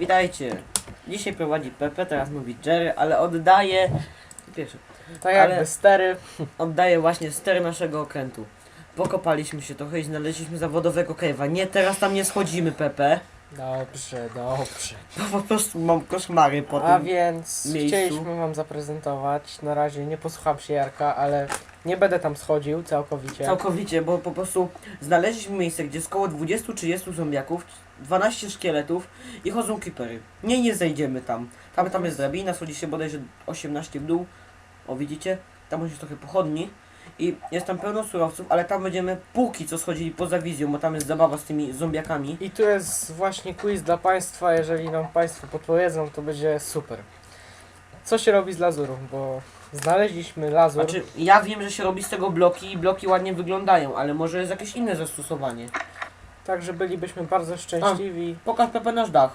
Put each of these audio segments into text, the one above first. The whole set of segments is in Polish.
Witajcie. Dzisiaj prowadzi Pepe, teraz mówi Jerry, ale oddaję... Pierwszy. Tak jakby Ale- stery. Oddaję właśnie ster naszego okrętu. Pokopaliśmy się trochę i znaleźliśmy zawodowego cave'a. Nie, teraz tam nie schodzimy, Pepe. Dobrze, dobrze. Bo po prostu mam koszmary po A tym. więc miejscu. chcieliśmy wam zaprezentować. Na razie nie posłucham się Jarka, ale nie będę tam schodził całkowicie. Całkowicie, bo po prostu znaleźliśmy miejsce, gdzie jest około 20-30 zombiaków, 12 szkieletów i chodzą creepery. Nie, nie zejdziemy tam. Tam, tam jest drabina, schodzi się bodajże 18 w dół. O, widzicie? Tam jest trochę pochodni. I jest tam pełno surowców, ale tam będziemy póki co schodzili poza wizją, bo tam jest zabawa z tymi zombiakami. I tu jest właśnie quiz dla Państwa. Jeżeli nam Państwo podpowiedzą, to będzie super. Co się robi z lazurą? Bo znaleźliśmy lazur. Znaczy, ja wiem, że się robi z tego bloki i bloki ładnie wyglądają, ale może jest jakieś inne zastosowanie. Także bylibyśmy bardzo szczęśliwi. Pokaż Pepe nasz dach.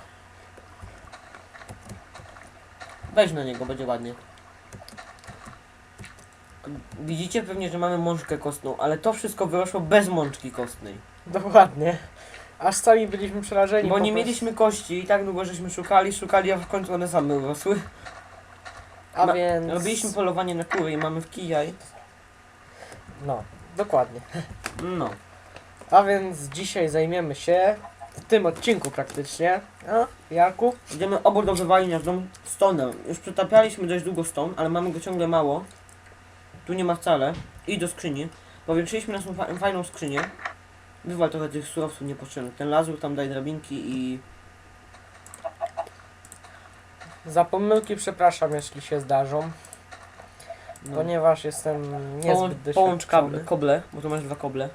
Weź na niego, będzie ładnie. Widzicie pewnie, że mamy mączkę kostną, ale to wszystko wyrosło bez mączki kostnej. Dokładnie. Aż sami byliśmy przerażeni. Bo po nie prostu. mieliśmy kości i tak długo żeśmy szukali, szukali, a w końcu one same urosły. A Ma- więc. Robiliśmy polowanie na kury i mamy w kijaj. No, dokładnie. No. A więc dzisiaj zajmiemy się w tym odcinku praktycznie. A, Jarku? Idziemy obudowywali nasz dom stonem. Już przetapialiśmy dość długo ston, ale mamy go ciągle mało. Tu nie ma wcale. I do skrzyni. Powiększyliśmy naszą fa fajną skrzynię. Wywal trochę tych surowców niepotrzebnych. Ten lazur tam daj drabinki i... Za pomyłki przepraszam, jeśli się zdarzą, No. ponieważ jestem niezbyt Połącz, połącz kable, koble, bo tu masz dwa koble.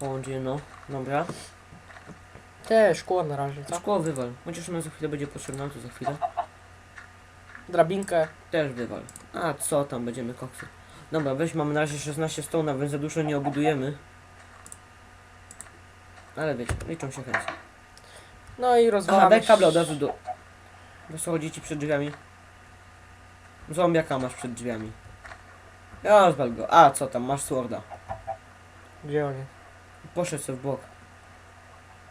Połącz je, no. Dobra. Te szkło na razie, co? Szkło wywal. Chociaż ono za chwilę będzie potrzebne, to za chwilę. Drabinkę. Też wywal. A co tam, będziemy koksy. Dobra, weź mamy na razie 16 stona, więc za dużo nie obudujemy. Ale wiecie, liczą się chęci. No i Aha, rozwalamy... daj kable od razu do... Bo co chodzi ci przed drzwiami? Zombiaka masz przed drzwiami. Ja rozwal go. A, co tam, masz sworda. Gdzie oni? Poszedł sobie w bok.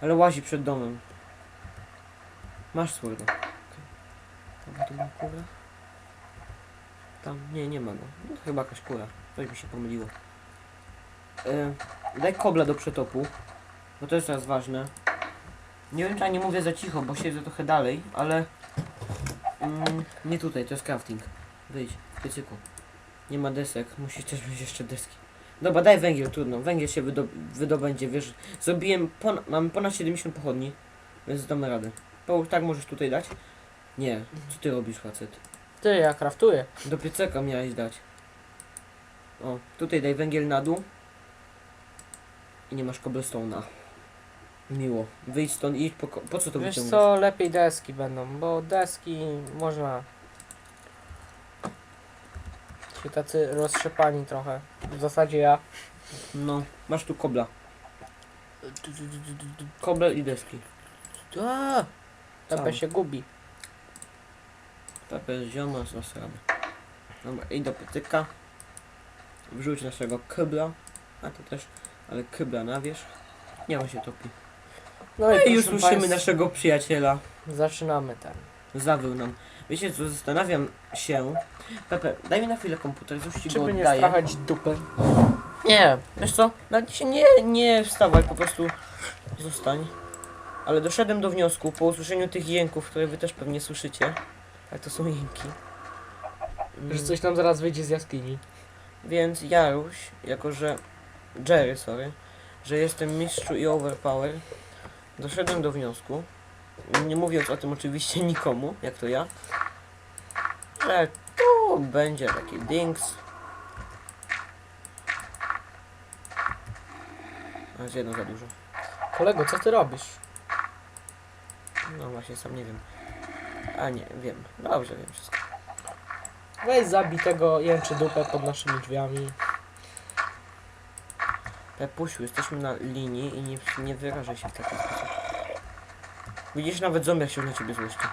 Ale łazi przed domem. Masz sworda. Okay. Tam? Tam, nie, nie ma go. No, chyba jakaś kura. Coś mi się pomyliło. E, daj kobla do przetopu. Bo to jest teraz ważne. Nie wiem, czy ja nie mówię za cicho, bo siedzę trochę dalej, ale... Mm, nie tutaj, to jest crafting. Wyjdź, piecyku. Nie ma desek, musisz też mieć jeszcze deski. Dobra, daj węgiel, trudno. Węgiel się wydo wydobędzie, wiesz. Zrobiłem, pon mam ponad 70 pochodni, więc damy radę. Połóż, tak możesz tutaj dać? Nie, co ty robisz, facet? Ty, ja kraftuję. Do pieceka miałeś dać. O, tutaj daj węgiel na dół. I nie masz cobblestone'a. Miło. Wyjdź stąd i idź po, ko- po co to Wiesz wyciągasz? co, lepiej deski będą, bo deski można... Się tacy roztrzepani trochę. W zasadzie ja. No, masz tu kobla. Kobel i deski. A, Co? Pepe się gubi. Pepe z zioma z nasrany. Dobra, idź do pytyka. Wrzuć naszego kybla. A to też, ale kybla na wierzch. Nie on się topi. No No i proszę już słyszymy naszego przyjaciela. Zaczynamy ten. Zawył nam. Wiecie co, zastanawiam się. Pepe, daj mi na chwilę komputer, już ci Czy go by nie oddaję. strachać dupy? Nie, wiesz co, nawet się nie, nie wstawaj, po prostu zostań. Ale doszedłem do wniosku, po usłyszeniu tych jęków, które wy też pewnie słyszycie. Tak, to są jęki. Mm. Że coś nam zaraz wyjdzie z jaskini. Więc Jaruś, jako że Jerry, sorry, że jestem mistrzu i overpower, doszedłem do wniosku, nie mówiąc o tym oczywiście nikomu, jak to ja, że tu będzie taki dings. A jest jedno za dużo. Kolego, co ty robisz? No właśnie, sam nie wiem. A nie, wiem. Dobrze, wiem wszystko. Weź zabij tego jęczy dupę pod naszymi drzwiami. Pepusiu, jesteśmy na linii i nie, nie wyrażaj się w taki sposób. Widzisz, nawet zombiak się na ciebie złości.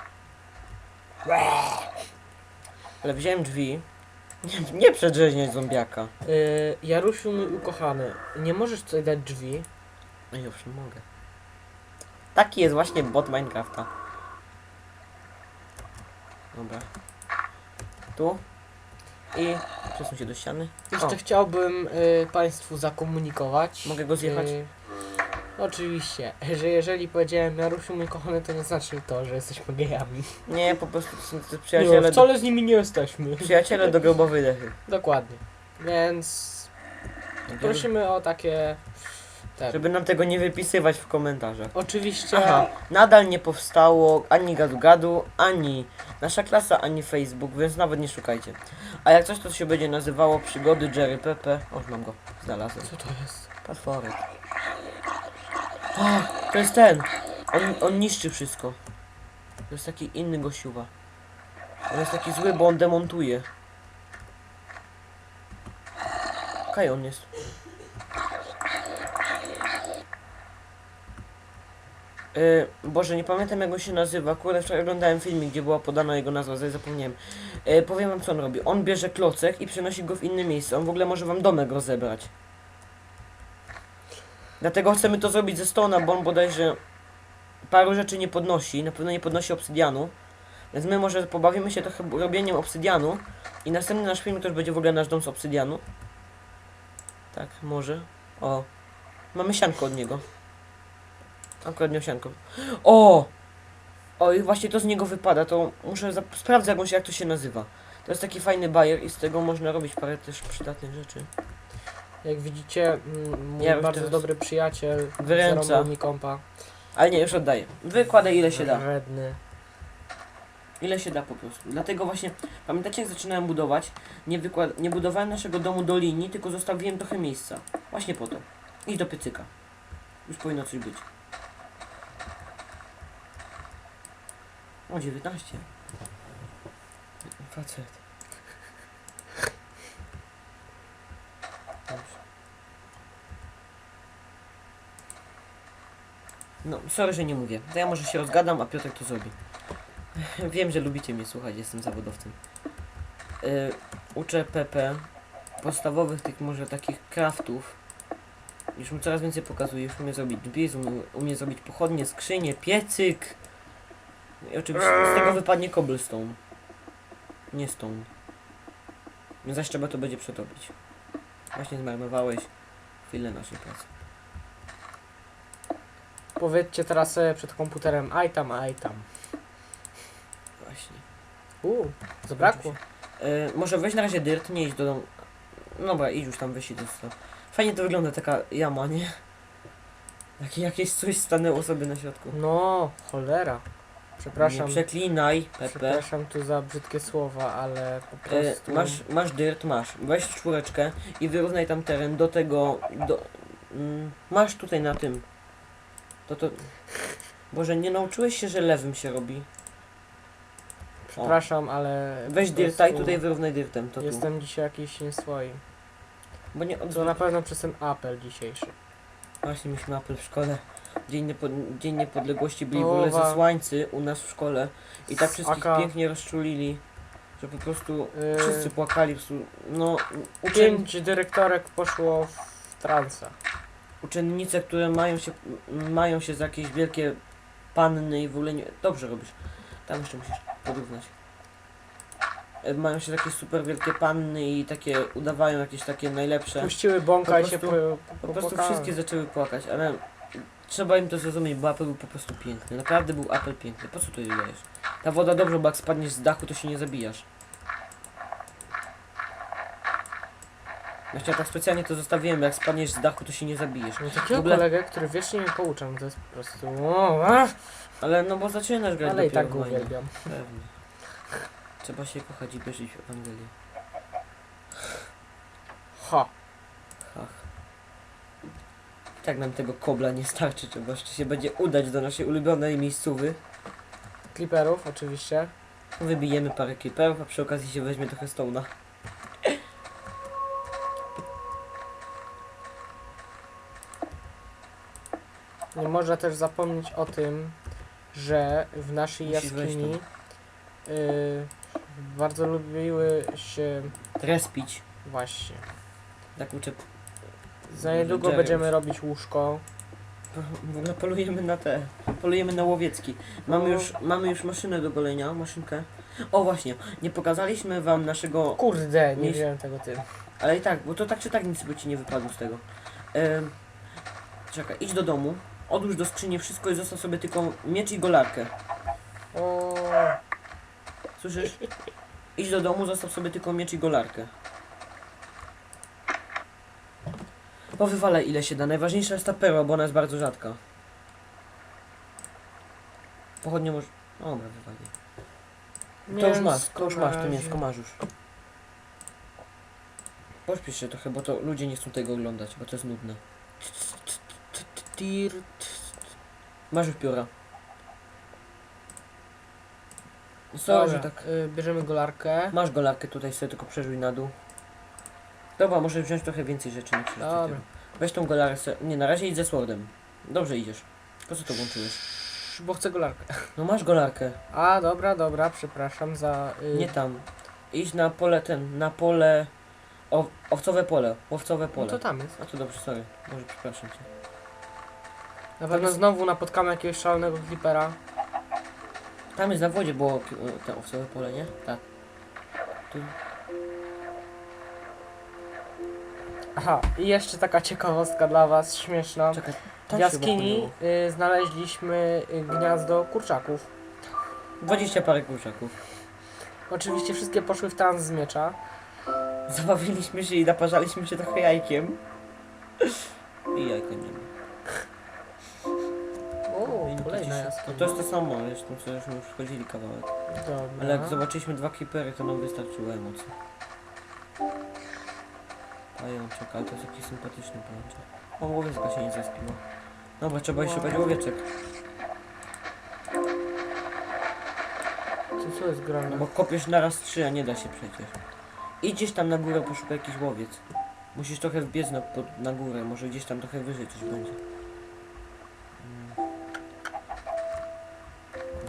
Ale wziąłem drzwi. Nie, nie przedrzeźniać zombiaka. Yy, Jarusiu, mój ukochany, nie możesz tutaj dać drzwi. No i owszem, mogę. Taki jest właśnie bot Minecrafta. Dobra. Tu. I przesuń się do ściany. Jeszcze O. chciałbym y, Państwu zakomunikować. Mogę go zjechać? Y, oczywiście, że jeżeli powiedziałem Jarusiu mój kochany, to nie znaczy to, że jesteśmy gejami. Nie, po prostu to są to Nie, przyjaciele, do, wcale z nimi nie jesteśmy. przyjaciele do grobowej dechy. Dokładnie. Więc prosimy o takie... Te. Żeby nam tego nie wypisywać w komentarzach. Oczywiście Aha, nadal nie powstało ani gadu gadu, ani nasza klasa, ani Facebook, więc nawet nie szukajcie. A jak coś to się będzie nazywało przygody Jerry Pepe. O, mam go, znalazłem. Co to jest? Patworek. O, to jest ten. On, on niszczy wszystko. To jest taki inny gościuwa. On jest taki zły, bo on demontuje. Kaj on jest. Yy, Boże, nie pamiętam jak on się nazywa. Kurde, wczoraj oglądałem filmik, gdzie była podana jego nazwa, zaraz zapomniałem. Yy, powiem wam co on robi. On bierze klocek i przenosi go w inne miejsce. On w ogóle może wam domek rozebrać. Dlatego chcemy to zrobić ze Stona, bo on bodajże paru rzeczy nie podnosi, na pewno nie podnosi obsydianu. Więc my może pobawimy się trochę robieniem obsydianu i następny nasz film to będzie w ogóle nasz dom z obsydianu. Tak, może. O, mamy sianko od niego. Akurat miał sianko. O! O, i właśnie to z niego wypada, to muszę sprawdzę jakąś, jak to się nazywa. To jest taki fajny bajer i z tego można robić parę też przydatnych rzeczy. Jak widzicie, mój Ja bardzo dobry przyjaciel Wyręca. zarąbał mi kompa. Ale nie, już oddaję. Wykładaj ile się da. Wredny. Ile się da po prostu. Dlatego właśnie, pamiętacie jak zaczynałem budować? Nie, wykład- nie budowałem naszego domu do linii, tylko zostawiłem trochę miejsca. Właśnie po to. Idź do piecyka. Już powinno coś być. O, 19. Facet. Dobrze. No, sorry, że nie mówię. To ja może się rozgadam, a Piotrek to zrobi. Wiem, że lubicie mnie słuchać, jestem zawodowcem. Yy, uczę PP podstawowych tych może takich craftów. Już mu coraz więcej pokazuję, już umie zrobić drzwi, umie, umie zrobić pochodnie, skrzynie, piecyk. I oczywiście z tego wypadnie cobblestone. Nie stone. Zaś trzeba to będzie przetopić. Właśnie zmarnowałeś chwilę naszej pracy. Powiedzcie teraz sobie przed komputerem, aj tam, aj tam. Właśnie. Uuu, zabrakło. E, może weź na razie dirt, nie idź do domu. No dobra, idź już tam weź i dostał. Fajnie to wygląda taka jama, nie? Jakie, jakieś coś stanęło sobie na środku. No, cholera. Przepraszam. Nie przeklinaj, Pepe. Przepraszam tu za brzydkie słowa, ale po E, prostu... masz, masz dirt, masz. Weź czwóreczkę i wyrównaj tam teren do tego, do... Mm, masz tutaj na tym. To to... Boże, nie nauczyłeś się, że lewym się robi? Przepraszam, ale... Weź po dirta i prostu tutaj wyrównaj dirtem, to tu. Jestem dzisiaj jakiś nieswoi. Bo nie, To na pewno przez ten apel dzisiejszy. Właśnie mieliśmy apel w szkole. Dzień, niepod Dzień Niepodległości byli w ogóle zesłańcy u nas w szkole i tak wszystkich Aka. pięknie rozczulili, że po prostu Yy, wszyscy płakali. prostu, No, uczen Pięć dyrektorek poszło w transa. uczennice, które mają się, mają się za jakieś wielkie panny i w ogóle nie... Dobrze robisz. Tam jeszcze musisz porównać. Mają się za jakieś super wielkie panny i takie udawają jakieś takie najlepsze. Puściły bąka Po i się po, po, prostu wszystkie zaczęły płakać, ale trzeba im to zrozumieć, bo apel był po prostu piękny. Naprawdę był apel piękny. Po co to dajesz? Ta woda dobrze, bo jak spadniesz z dachu, to się nie zabijasz. Właśnie ja tak specjalnie to zostawiłem, jak spadniesz z dachu, to się nie zabijesz. Mam takiego ogóle- kolegę, który wiecznie mnie poucza, to jest po prostu... O, Ale no bo zaczynasz grać ale i tak go uwielbiam. Pewnie. Trzeba się kochać i wierzyć w Ewangelię. Ha. Ach. Tak nam tego kobla nie starczy, trzeba jeszcze się będzie udać do naszej ulubionej miejscówy. Clipperów oczywiście. Wybijemy parę creeperów, a przy okazji się weźmie trochę stone'a. Nie można też zapomnieć o tym, że w naszej Musisz wejść jaskini y, bardzo lubiły się Respić. właśnie. Tak uczę. Za niedługo będziemy robić łóżko. W ogóle polujemy na te. Polujemy na łowiecki. Mamy No. już, mamy już maszynę do golenia, maszynkę. O właśnie, nie pokazaliśmy wam naszego. Kurde, nie Nie- wziąłem tego tym. Ale i tak, bo to tak czy tak nic by ci nie wypadło z tego. Em, czekaj, idź do domu, odłóż do skrzyni wszystko i zostaw sobie tylko miecz i golarkę. O, Słyszysz? Idź do domu, zostaw sobie tylko miecz i golarkę. Bo wywalę ile się da. Najważniejsza jest ta perła, bo ona jest bardzo rzadka. Pochodnie może... O, dobra, wywali. To już masz, to już masz, to mięsko masz już. Pośpiesz się trochę, bo to ludzie nie chcą tego oglądać, bo to jest nudne. Masz już pióra. Sorry, że tak. y, bierzemy golarkę. Masz golarkę tutaj, sobie tylko przerzuj na dół. Dobra, może wziąć trochę więcej rzeczy. Krzyczcie Dobra. Weź tą golarę se... Nie, na razie idź ze swordem. Dobrze idziesz. Po co to włączyłeś? Bo chcę golarkę. No masz golarkę. A, dobra, dobra, przepraszam za... Y, Nie tam. Idź na pole ten, na pole... O, owcowe pole, łowcowe no pole. to tam jest. A to dobrze, sorry. Może przepraszam cię. Na pewno znowu napotkamy jakiegoś szalonego creepera. Tam jest na wodzie było e, te owcowe pole, nie? Tak. Tu. Aha, i jeszcze taka ciekawostka dla was, śmieszna. Czekaj, W się jaskini y, znaleźliśmy y, gniazdo kurczaków. chodziło. 20 parę kurczaków. Oczywiście wszystkie poszły w trans z miecza. Zabawiliśmy się i naparzaliśmy się trochę jajkiem. I jajka nie ma. To, no to jest to samo, wiesz, no co już wchodzili kawałek. Dobra. Ale jak zobaczyliśmy dwa creepery, to nam wystarczyło emocji. Pajączek, ale to jest jakiś sympatyczny pajączek. O, łowiecka się nie zaspiła. Dobra, trzeba jeszcze szukać łowieczek. Co, co jest grane? No bo kopiesz na raz trzy, a nie da się przecież. Gdzieś tam na górę, poszukaj jakiś łowiec. Musisz trochę wbiec na, pod, na górę, może gdzieś tam trochę wyżej coś będzie.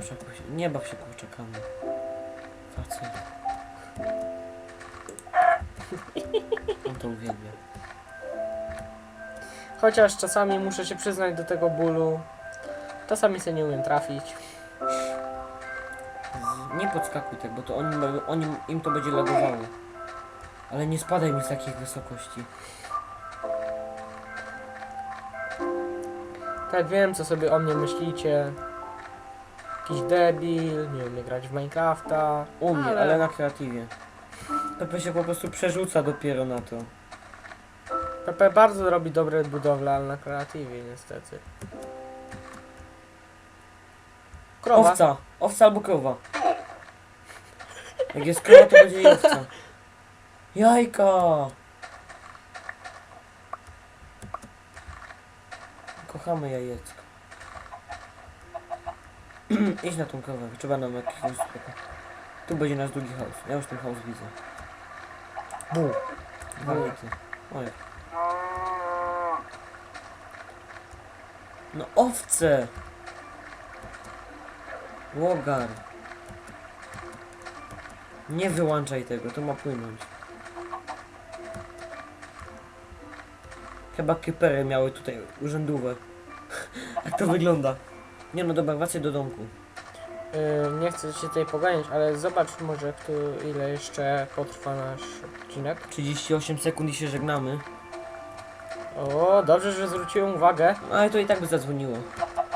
Się, nie baw się kurczakami. Facet. On to uwielbia. Chociaż czasami muszę się przyznać do tego bólu. Czasami sobie nie umiem trafić. Nie podskakuj tak, bo to oni, oni, im to będzie lagowało. Ale nie spadaj mi z takich wysokości. Tak wiem, co sobie o mnie myślicie. Jakiś debil, nie umie grać w Minecrafta. U mnie, ale, Ale- na kreatywie. Pepe się po prostu przerzuca dopiero na to. Pepe bardzo robi dobre budowle, ale na kreatywie niestety. Krowa. Owca! Owca albo krowa. Jak jest krowa, to będzie i owca. Jajka! Kochamy jajecko. Idź na tą krowę, trzeba nam jakiegoś spoko. Tu będzie nasz drugi chaos. Ja już ten chaos widzę. Bu. Dwa Bu. hity. Oj. No owce! Łogar. Nie wyłączaj tego, to ma płynąć. Chyba kypery miały tutaj urzędówę. Jak to wygląda? Nie no dobra, wracaj do domku. Y, nie chcę się tutaj poganiać, ale zobacz może kto, ile jeszcze potrwa nasz odcinek. 38 sekund i się żegnamy. O, dobrze, że zwróciłem uwagę. No ale to i tak by zadzwoniło.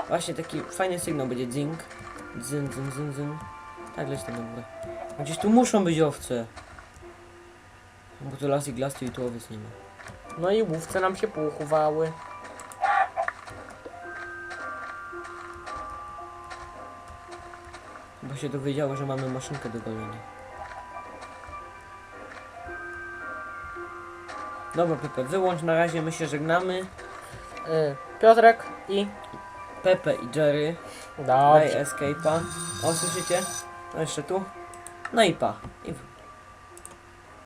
Właśnie taki fajny sygnał będzie dzing. Dzyn, dzyn, dzyn, dzyn. Tak, leć tam na górę. Gdzieś tu muszą być owce. Bo to las i glas, i tu owiec nie ma. No i łówce nam się pochowały. Się dowiedziało, że mamy maszynkę do golenia. Dobra, Pepe, wyłącz na razie, my się żegnamy. Y, Piotrek i... Pepe i Jerry, daj Dobrze. escape'a. O, słyszycie? No jeszcze tu. No i pa. I